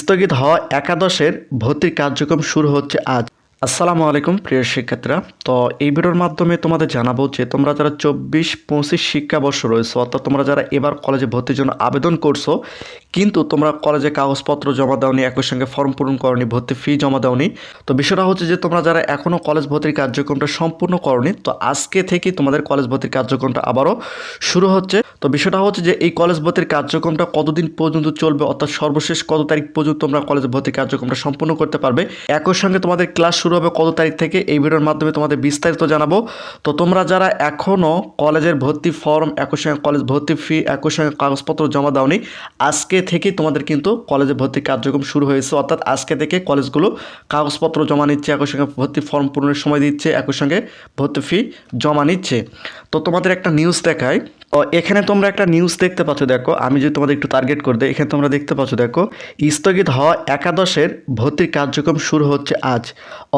স্থগিত হওয়া একাদশের ভর্তির কার্যক্রম শুরু হচ্ছে আজ। আসসালামু আলাইকুম, প্রিয় শিক্ষার্থীরা। তো এই ভিডিওর মাধ্যমে তোমাদের জানাব যে তোমরা যারা চব্বিশ পঁচিশ শিক্ষাবর্ষ রয়েছে, অর্থাৎ তোমরা যারা এবার কলেজে ভর্তির জন্য আবেদন করছ কিন্তু তোমরা কলেজে কাগজপত্র জমা দাওনি, একই সঙ্গে ফর্ম পূরণ করনি, ভর্তি ফি জমা দাওনি। তো বিষয়টা হচ্ছে যে, তোমরা যারা এখনও কলেজ ভর্তির কার্যক্রমটা সম্পূর্ণ করনি, তো আজকে থেকেই তোমাদের কলেজ ভর্তির কার্যক্রমটা আবারও শুরু হচ্ছে। তো বিষয়টা হচ্ছে যে, এই কলেজ ভর্তির কার্যক্রমটা কতদিন পর্যন্ত চলবে, অর্থাৎ সর্বশেষ কত তারিখ পর্যন্ত তোমরা কলেজ ভর্তির কার্যক্রমটা সম্পূর্ণ করতে পারবে? একই সঙ্গে তোমাদের ক্লাস শুরু হবে কত তারিখ থেকে, এই ভিডিওর মাধ্যমে তোমাদের বিস্তারিত জানাব। তো তোমরা যারা এখনও কলেজের ভর্তি ফর্ম একই সঙ্গে কলেজ ভর্তি ফি একই সঙ্গে কাগজপত্র জমা দাওনি, আজকে থেকেই তোমাদের কিন্তু কলেজে ভর্তি কার্যক্রম শুরু হয়েছে। অর্থাৎ আজকে থেকে কলেজগুলো কাগজপত্র জমা নিচ্ছে, একই সঙ্গে ভর্তি ফর্ম পূরণের সময় দিচ্ছে, একই সঙ্গে ভর্তি ফি জমা নিচ্ছে। তো তোমাদের একটা নিউজ দেখায় ও, এখানে তোমরা একটা নিউজ দেখতে পাচ্ছ, দেখো। আমি যদি তোমাদের একটু টার্গেট করে দিই, এখানে তোমরা দেখতে পাচ্ছ, দেখো। স্থগিত হওয়া একাদশের ভর্তির কার্যক্রম শুরু হচ্ছে আজ।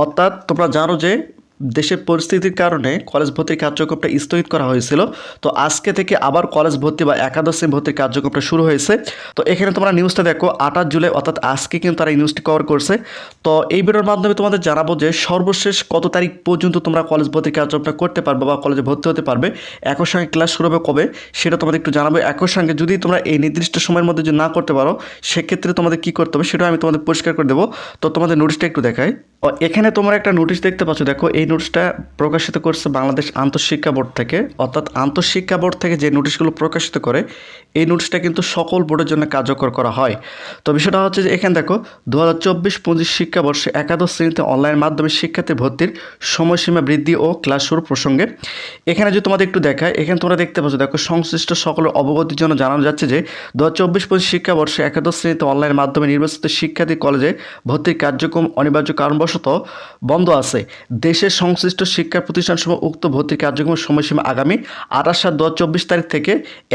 অর্থাৎ তোমরা জানো যে দেশের পরিস্থিতির কারণে কলেজ ভর্তির কার্যক্রমটা স্থগিত করা হয়েছিল। তো আজকে থেকে আবার কলেজ ভর্তি বা একাদশ ভর্তির কার্যক্রমটা শুরু হয়েছে। তো এখানে তোমরা নিউজটা দেখো আঠাশ জুলাই অর্থাৎ আজকে কিন্তু তারা এই নিউজটি কভার করছে। তো এই ভিডিওর মাধ্যমে তোমাদের জানাব যে সর্বশেষ কত তারিখ পর্যন্ত তোমরা কলেজ ভর্তির কার্যক্রমটা করতে পারবে বা কলেজে ভর্তি হতে পারবে একই সঙ্গে ক্লাস শুরু হবে কবে সেটা তোমাদের একটু জানাব। একই সঙ্গে যদি তোমরা এই নির্দিষ্ট সময়ের মধ্যে যদি না করতে পারো সেক্ষেত্রে তোমাদের কী করতে হবে সেটা আমি তোমাদের পরিষ্কার করে দেবো। তো তোমাদের নোটিশটা একটু দেখাই। ও, এখানে তোমরা একটা নোটিশ দেখতে পাচ্ছ। দেখো, এই নোটিশটা প্রকাশিত করছে বাংলাদেশ আন্তঃশিক্ষা বোর্ড থেকে। অর্থাৎ আন্তঃশিক্ষা বোর্ড থেকে যে নোটিশগুলো প্রকাশিত করে, এই নোটিশটা কিন্তু সকল বোর্ডের জন্য কার্যকর করা হয়। তো বিষয়টা হচ্ছে যে এখানে দেখো দু হাজার চব্বিশ পঁচিশ শিক্ষাবর্ষে একাদশ শ্রেণীতে অনলাইন মাধ্যমে শিক্ষার্থী ভর্তির সময়সীমা বৃদ্ধি ও ক্লাস শুরু প্রসঙ্গে। এখানে যদি তোমাদের একটু দেখায়, এখানে তোমরা দেখতে পাচ্ছ, দেখো, সংশ্লিষ্ট সকলের অবগতির জন্য জানানো যাচ্ছে যে দু হাজার চব্বিশ পঁচিশ শিক্ষাবর্ষে একাদশ শ্রেণীতে অনলাইন মাধ্যমে নির্বাচিত শিক্ষার্থী কলেজে ভর্তির কার্যক্রম অনিবার্য কারণবশত বন্ধ আছে। দেশের সংশ্লিষ্ট শিক্ষা প্রতিষ্ঠানসমূহ উক্ত ভর্তির কার্যক্রমের সময়সীমা আগামী আঠাশ সাত দু চব্বিশ তারিখ থেকে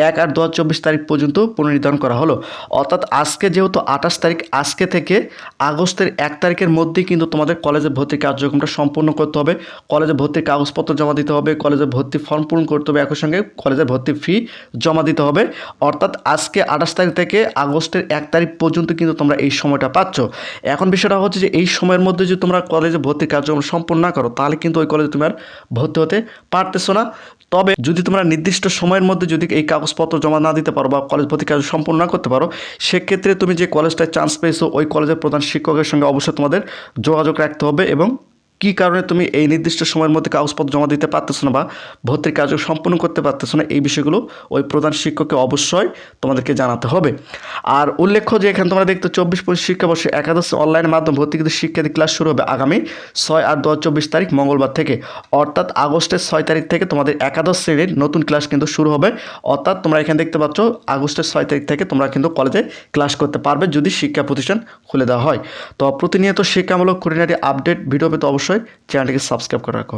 এক আট দু চব্বিশ তারিখ পর্যন্ত পুনর্নির্ধারণ করা হলো। অর্থাৎ আজকে যেহেতু আঠাশ তারিখ, আজকে থেকে আগস্টের এক তারিখের মধ্যেই কিন্তু তোমাদের কলেজে ভর্তির কার্যক্রমটা সম্পূর্ণ করতে হবে। কলেজে ভর্তির কাগজপত্র জমা দিতে হবে, কলেজে ভর্তি ফর্ম পূরণ করতে হবে, একই সঙ্গে কলেজের ভর্তি ফি জমা দিতে হবে। অর্থাৎ আজকে আঠাশ তারিখ থেকে আগস্টের এক তারিখ পর্যন্ত কিন্তু তোমরা এই সময়টা পাচ্ছ। এখন বিষয়টা হচ্ছে যে এই সময়ের মধ্যে যদি তোমরা কলেজে ভর্তির কার্যক্রম সম্পন্ন না করো, তাহলে কিন্তু ওই কলেজে তুমি আর ভর্তি হতে পারতেছো না। তবে যদি তোমরা নির্দিষ্ট সময়ের মধ্যে যদি এই কাগজপত্র জমা না দিতে পারো বা কলেজ ভর্তি কাজ সম্পন্ন না করতে পারো, সেক্ষেত্রে তুমি যে কলেজটায় চান্স পেয়েছ, ওই কলেজের প্রধান শিক্ষকের সঙ্গে অবশ্যই তোমাদের যোগাযোগ রাখতে হবে এবং কী কারণে তুমি এই নির্দিষ্ট সময়ের মধ্যে কাগজপত্র জমা দিতে পারতেছো না বা ভর্তির কাজ সম্পূর্ণ করতে পারতেছো না, এই বিষয়গুলো ওই প্রধান শিক্ষককে অবশ্যই তোমাদেরকে জানাতে হবে। আর উল্লেখ্য যে এখানে তোমরা দেখতে চব্বিশ পঁচিশ শিক্ষাবর্ষে একাদশ অনলাইন মাধ্যম ভর্তিকৃত শিক্ষার্থী ক্লাস শুরু হবে আগামী ছয় আট দু হাজার চব্বিশ তারিখ মঙ্গলবার থেকে। অর্থাৎ আগস্টের ছয় তারিখ থেকে তোমাদের একাদশ শ্রেণির নতুন ক্লাস কিন্তু শুরু হবে। অর্থাৎ তোমরা এখানে দেখতে পাচ্ছ, আগস্টের ছয় তারিখ থেকে তোমরা কিন্তু কলেজে ক্লাস করতে পারবে যদি শিক্ষা প্রতিষ্ঠান খুলে দেওয়া হয়। তো প্রতিনিয়ত শিক্ষামূলক খুঁটিনাটি আপডেট, ভিডিও পেতে অবশ্যই চ্যানেলটিকে সাবস্ক্রাইব করে রাখো